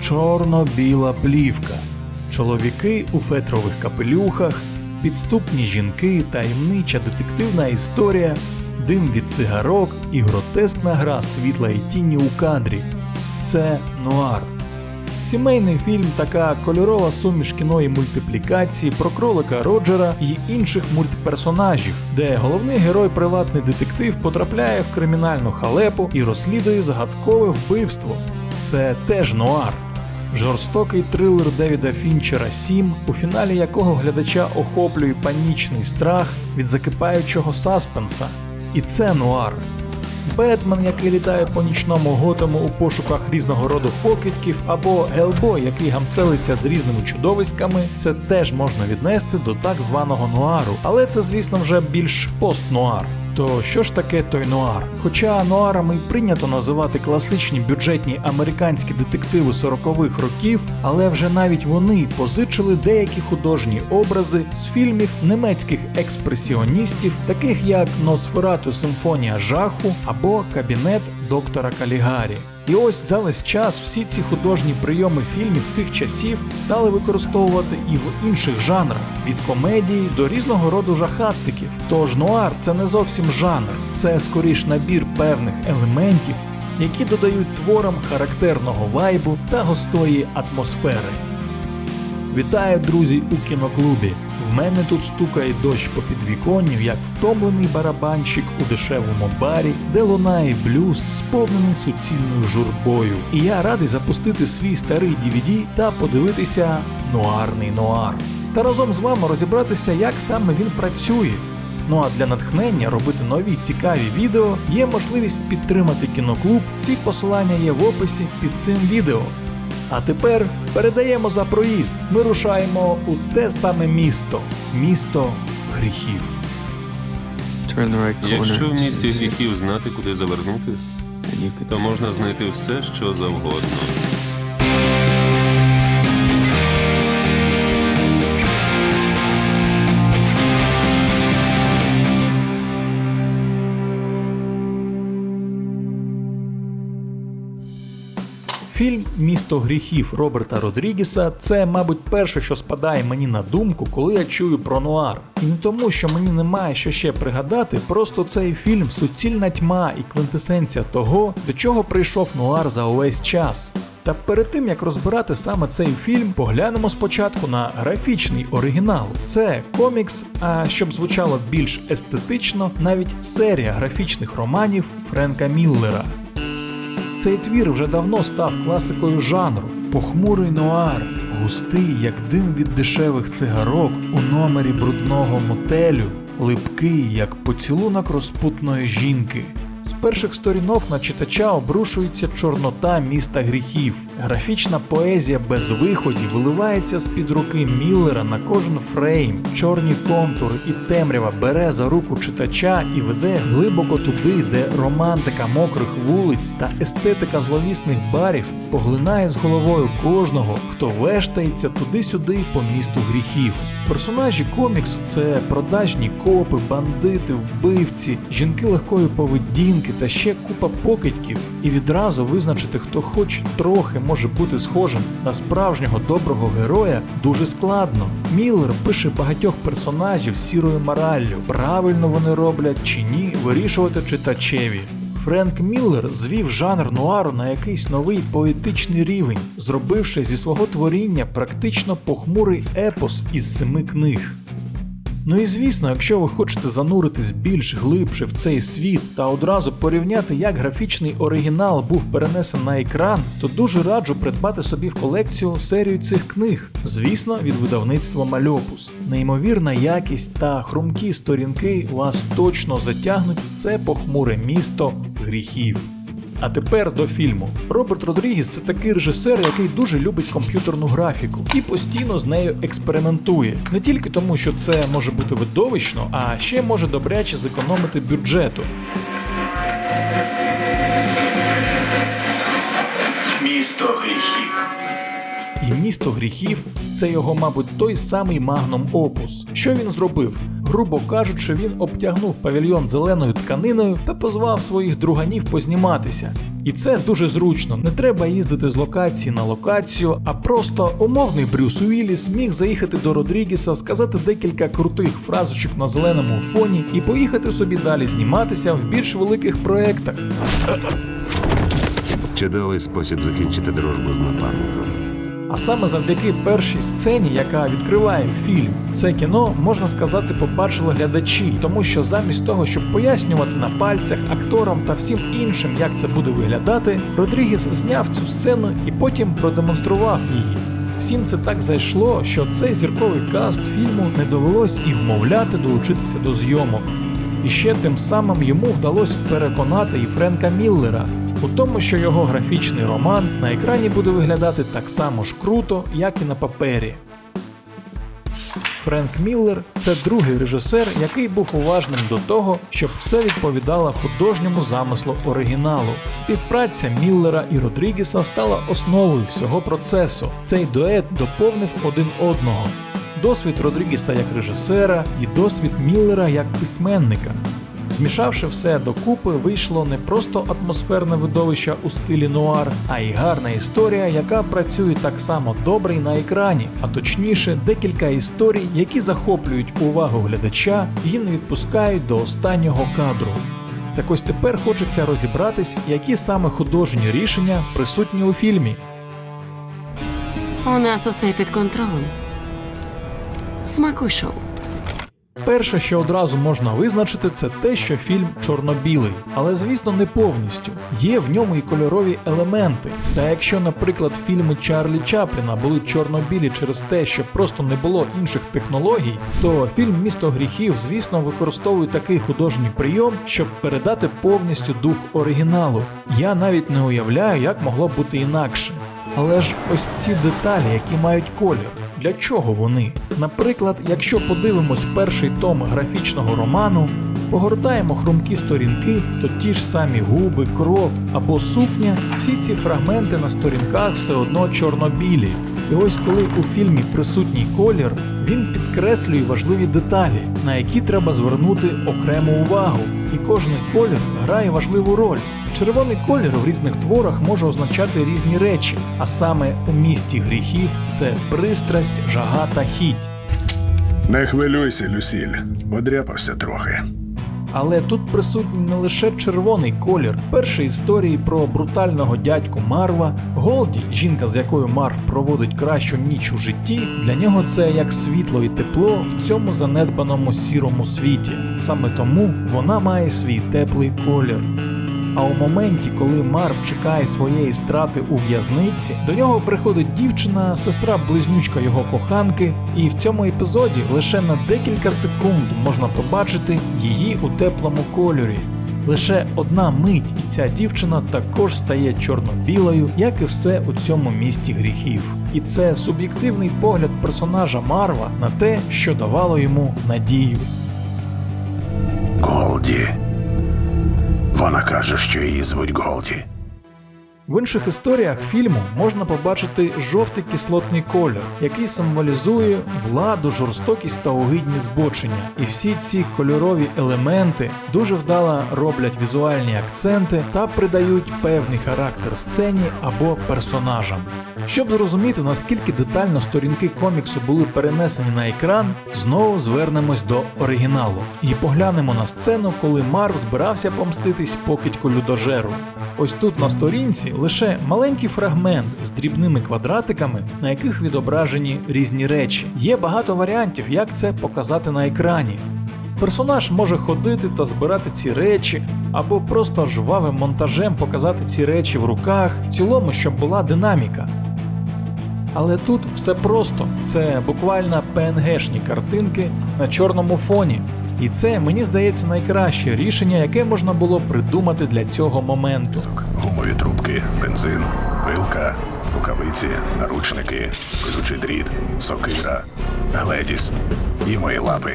Чорно-біла плівка. Чоловіки у фетрових капелюхах, підступні жінки, таємнича детективна історія, дим від цигарок і гротескна гра світла і тіні у кадрі. Це нуар. Сімейний фільм така кольорова суміш кіно і мультиплікації про кролика Роджера і інших мультперсонажів, де головний герой приватний детектив потрапляє в кримінальну халепу і розслідує загадкове вбивство. Це теж нуар. Жорстокий трилер Девіда Фінчера 7, у фіналі якого глядача охоплює панічний страх від закипаючого саспенса. І це нуар. Бетмен, який літає по нічному готому у пошуках різного роду покидьків, або Гелбой, який гамселиться з різними чудовиськами, це теж можна віднести до так званого нуару, але це, звісно, вже більш постнуар. То що ж таке той нуар? Хоча нуарами й прийнято називати класичні бюджетні американські детективи 40-х років, але вже навіть вони позичили деякі художні образи з фільмів німецьких експресіоністів, таких як Носферату Симфонія жаху або Кабінет доктора Калігарі. І ось за весь час всі ці художні прийоми фільмів тих часів стали використовувати і в інших жанрах від комедії до різного роду жахастиків. Тож нуар це не зовсім жанр, це скоріш набір певних елементів, які додають творам характерного вайбу та гостої атмосфери. Вітаю, друзі, у кіноклубі. В мене тут стукає дощ по підвіконню, як втомлений барабанщик у дешевому барі, де лунає блюз, сповнений суцільною журбою. І я радий запустити свій старий DVD та подивитися нуарний нуар. Та разом з вами розібратися, як саме він працює. Ну а для натхнення робити нові цікаві відео є можливість підтримати кіноклуб. Всі посилання є в описі під цим відео. А тепер передаємо за проїзд. Ми рушаємо у те саме місто місто гріхів. Якщо в місті гріхів знати, куди завернути, то можна знайти все, що завгодно. Фільм Місто гріхів Роберта Родрігіса це, мабуть, перше, що спадає мені на думку, коли я чую про нуар. І не тому, що мені немає що ще пригадати, просто цей фільм суцільна тьма і квинтесенція того, до чого прийшов нуар за увесь час. Та перед тим як розбирати саме цей фільм, поглянемо спочатку на графічний оригінал. Це комікс, а щоб звучало більш естетично, навіть серія графічних романів Френка Міллера. Цей твір вже давно став класикою жанру. Похмурий нуар, густий, як дим від дешевих цигарок у номері брудного мотелю, липкий, як поцілунок розпутної жінки. З перших сторінок на читача обрушується чорнота міста гріхів. Графічна поезія без виходів виливається з під руки Міллера на кожен фрейм. Чорні контури і темрява бере за руку читача і веде глибоко туди, де романтика мокрих вулиць та естетика зловісних барів поглинає з головою кожного, хто вештається туди-сюди по місту гріхів. Персонажі коміксу це продажні копи, бандити, вбивці, жінки легкої поведінки та ще купа покидьків. І відразу визначити, хто хоч трохи може бути схожим на справжнього доброго героя, дуже складно. Міллер пише багатьох персонажів сірою мораллю. Правильно вони роблять чи ні, вирішувати читачеві. Френк Міллер звів жанр нуару на якийсь новий поетичний рівень, зробивши зі свого творіння практично похмурий епос із семи книг. Ну і звісно, якщо ви хочете зануритись більш глибше в цей світ та одразу порівняти, як графічний оригінал був перенесений на екран, то дуже раджу придбати собі в колекцію серію цих книг, звісно, від видавництва Мальопус. Неймовірна якість та хрумкі сторінки вас точно затягнуть в це похмуре місто гріхів. А тепер до фільму. Роберт Родрігіс це такий режисер, який дуже любить комп'ютерну графіку і постійно з нею експериментує. Не тільки тому, що це може бути видовищно, а ще може добряче зекономити бюджету. Місто гріхів. І місто гріхів це його, мабуть, той самий магнум опус. Що він зробив? Грубо кажучи, він обтягнув павільйон зеленою тканиною та позвав своїх друганів позніматися. І це дуже зручно. Не треба їздити з локації на локацію, а просто умовний Брюс Уілліс міг заїхати до Родрігіса, сказати декілька крутих фразочок на зеленому фоні і поїхати собі далі зніматися в більш великих проєктах. Чудовий спосіб закінчити дружбу з напарником. А саме завдяки першій сцені, яка відкриває фільм, це кіно можна сказати, побачили глядачі, тому що замість того, щоб пояснювати на пальцях акторам та всім іншим, як це буде виглядати, Родрігіс зняв цю сцену і потім продемонстрував її. Всім це так зайшло, що цей зірковий каст фільму не довелось і вмовляти долучитися до зйомок. І ще тим самим йому вдалося переконати і Френка Міллера у тому, що його графічний роман на екрані буде виглядати так само ж круто, як і на папері. Френк Міллер це другий режисер, який був уважним до того, щоб все відповідало художньому замислу оригіналу. Співпраця Міллера і Родрігіса стала основою всього процесу. Цей дует доповнив один одного. Досвід Родрігіса як режисера і досвід Міллера як письменника. Змішавши все докупи, вийшло не просто атмосферне видовище у стилі нуар, а й гарна історія, яка працює так само добре й на екрані, а точніше, декілька історій, які захоплюють увагу глядача і не відпускають до останнього кадру. Так ось тепер хочеться розібратись, які саме художні рішення присутні у фільмі. У нас усе під контролем. Смакуй шоу. Перше, що одразу можна визначити, це те, що фільм чорно-білий, але звісно не повністю. Є в ньому і кольорові елементи. Та якщо, наприклад, фільми Чарлі Чапліна були чорно-білі через те, що просто не було інших технологій, то фільм Місто гріхів, звісно, використовує такий художній прийом, щоб передати повністю дух оригіналу. Я навіть не уявляю, як могло бути інакше. Але ж ось ці деталі, які мають колір. Для чого вони? Наприклад, якщо подивимось перший том графічного роману, погортаємо хрумкі сторінки, то ті ж самі губи, кров або сукня, всі ці фрагменти на сторінках все одно чорно-білі. І ось коли у фільмі присутній колір, він підкреслює важливі деталі, на які треба звернути окрему увагу, і кожний колір грає важливу роль. Червоний колір в різних творах може означати різні речі, а саме у місті гріхів це пристрасть, жага та хіть. Не хвилюйся, Люсіль, подряпався трохи. Але тут присутній не лише червоний колір. перші історії про брутального дядьку Марва Голді, жінка, з якою Марв проводить кращу ніч у житті, для нього це як світло і тепло в цьому занедбаному сірому світі. Саме тому вона має свій теплий колір. А у моменті, коли Марв чекає своєї страти у в'язниці, до нього приходить дівчина, сестра близнючка його коханки, і в цьому епізоді лише на декілька секунд можна побачити її у теплому кольорі. Лише одна мить, і ця дівчина також стає чорно-білою, як і все у цьому місті гріхів. І це суб'єктивний погляд персонажа Марва на те, що давало йому надію. Голді. Вона каже, що її звуть Голді. В інших історіях фільму можна побачити жовтий кислотний колір, який символізує владу, жорстокість та огидні збочення. І всі ці кольорові елементи дуже вдало роблять візуальні акценти та придають певний характер сцені або персонажам. Щоб зрозуміти, наскільки детально сторінки коміксу були перенесені на екран, знову звернемось до оригіналу і поглянемо на сцену, коли Марв збирався помститись покидьку людожеру. Ось тут на сторінці лише маленький фрагмент з дрібними квадратиками, на яких відображені різні речі. Є багато варіантів, як це показати на екрані. Персонаж може ходити та збирати ці речі, або просто жвавим монтажем показати ці речі в руках, в цілому, щоб була динаміка. Але тут все просто: це буквально PNG-шні картинки на чорному фоні. І це мені здається найкраще рішення, яке можна було придумати для цього моменту. Гумові трубки, бензин, пилка, рукавиці, наручники, колючий дріт, сокира, гледіс і мої лапи.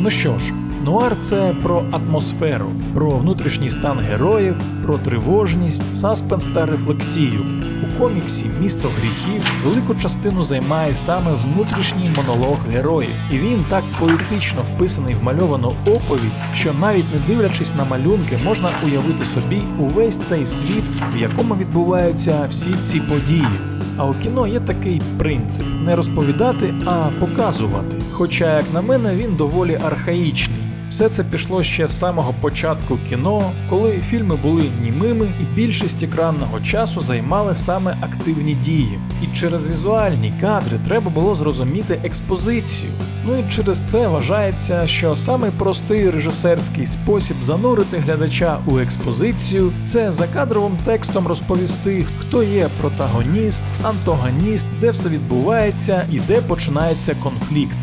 Ну що ж, Нуар це про атмосферу, про внутрішній стан героїв, про тривожність, саспенс та рефлексію. У коміксі Місто гріхів велику частину займає саме внутрішній монолог героїв, і він так поетично вписаний в мальовану оповідь, що навіть не дивлячись на малюнки, можна уявити собі увесь цей світ, в якому відбуваються всі ці події. А у кіно є такий принцип не розповідати, а показувати. Хоча, як на мене, він доволі архаїчний. Все це пішло ще з самого початку кіно, коли фільми були німими і більшість екранного часу займали саме активні дії. І через візуальні кадри треба було зрозуміти експозицію. Ну і через це вважається, що самий простий режисерський спосіб занурити глядача у експозицію це закадровим текстом розповісти, хто є протагоніст, антагоніст, де все відбувається і де починається конфлікт.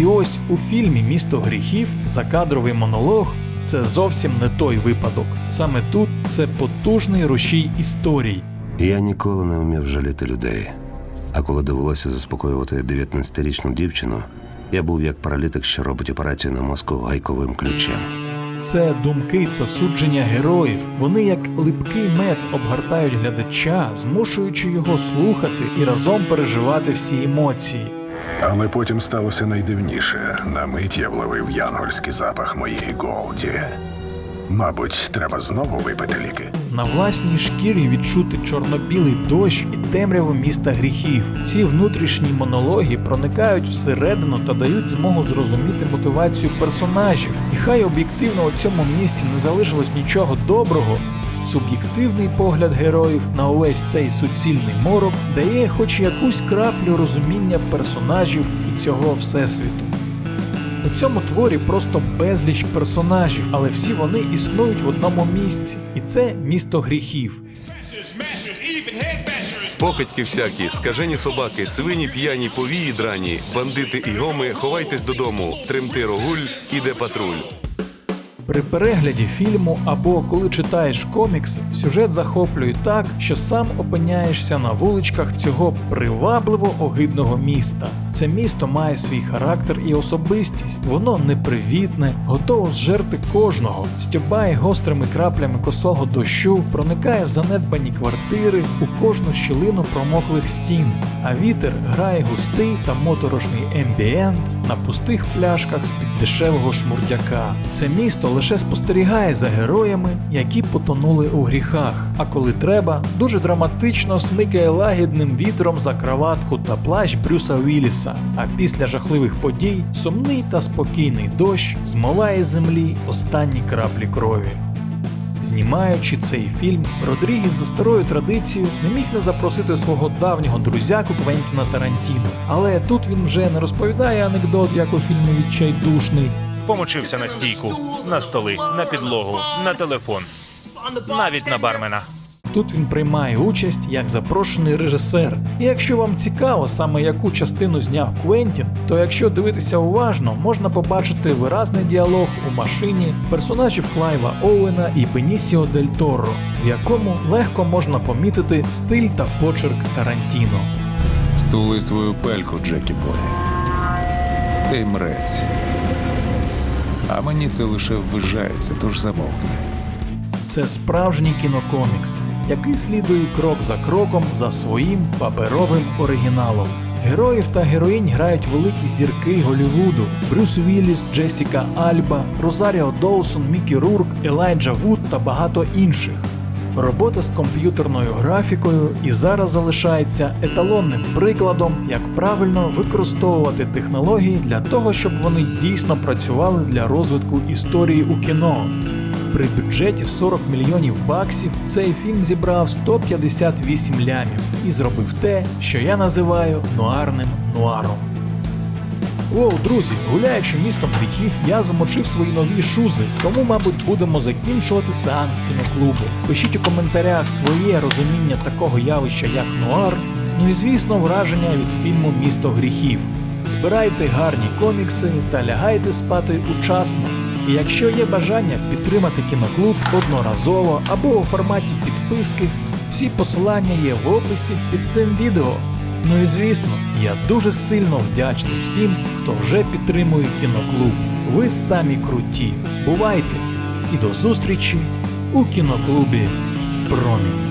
І ось у фільмі Місто гріхів закадровий монолог це зовсім не той випадок. Саме тут це потужний рушій історій. Я ніколи не вмів жаліти людей. А коли довелося заспокоювати 19-річну дівчину, я був як паралітик, що робить операцію на мозку гайковим ключем. Це думки та судження героїв. Вони як липкий мед обгортають глядача, змушуючи його слухати і разом переживати всі емоції. Але потім сталося найдивніше. На мить я вловив янгольський запах моєї Голді. Мабуть, треба знову випити ліки. На власній шкірі відчути чорно-білий дощ і темряву міста гріхів. Ці внутрішні монологи проникають всередину та дають змогу зрозуміти мотивацію персонажів. І хай об'єктивно у цьому місті не залишилось нічого доброго. Суб'єктивний погляд героїв на увесь цей суцільний морок дає хоч якусь краплю розуміння персонажів і цього всесвіту. У цьому творі просто безліч персонажів, але всі вони існують в одному місці, і це місто гріхів. Покидьки всякі, скажені собаки, свині п'яні, повії драні, бандити і гоми, ховайтесь додому, тремти рогуль, іде патруль. При перегляді фільму або коли читаєш комікс, сюжет захоплює так, що сам опиняєшся на вуличках цього привабливо огидного міста. Це місто має свій характер і особистість. Воно непривітне, готово зжерти кожного, стюбає гострими краплями косого дощу, проникає в занедбані квартири у кожну щілину промоклих стін. А вітер грає густий та моторошний ембієнт на пустих пляшках з-під дешевого шмурдяка. Це місто лише спостерігає за героями, які потонули у гріхах. А коли треба, дуже драматично смикає лагідним вітром за краватку та плащ Брюса Вілліса. А після жахливих подій сумний та спокійний дощ змиває землі останні краплі крові. Знімаючи цей фільм, Родрігіс за старою традицією не міг не запросити свого давнього друзяку Квентіна Тарантіно. Але тут він вже не розповідає анекдот, як у фільмі Відчайдушний, Помочився на стійку, на столи, на підлогу, на телефон, навіть на бармена. Тут він приймає участь як запрошений режисер. І якщо вам цікаво саме яку частину зняв Квентін, то якщо дивитися уважно, можна побачити виразний діалог у машині персонажів Клайва Оуена і Бенісіо Дель Торо, в якому легко можна помітити стиль та почерк Тарантіно. Стули свою пельку, Джекі Бой. Ти мрець. А мені це лише ввижається, тож замовкни. Це справжній кінокомікс, який слідує крок за кроком за своїм паперовим оригіналом. Героїв та героїнь грають великі зірки Голівуду: Брюс Вілліс, Джесіка Альба, Розаріо Доусон, Мікі Рурк, Елайджа Вуд та багато інших. Робота з комп'ютерною графікою і зараз залишається еталонним прикладом, як правильно використовувати технології для того, щоб вони дійсно працювали для розвитку історії у кіно. При бюджеті в 40 мільйонів баксів цей фільм зібрав 158 лямів і зробив те, що я називаю нуарним нуаром. Воу, друзі, гуляючи містом гріхів, я замочив свої нові шузи, тому, мабуть, будемо закінчувати сеанс кіноклубу. Пишіть у коментарях своє розуміння такого явища, як нуар, ну і звісно, враження від фільму Місто гріхів. Збирайте гарні комікси та лягайте спати учасно. І якщо є бажання підтримати кіноклуб одноразово або у форматі підписки, всі посилання є в описі під цим відео. Ну і звісно, я дуже сильно вдячний всім, хто вже підтримує кіноклуб. Ви самі круті. Бувайте! І до зустрічі у кіноклубі Промінь.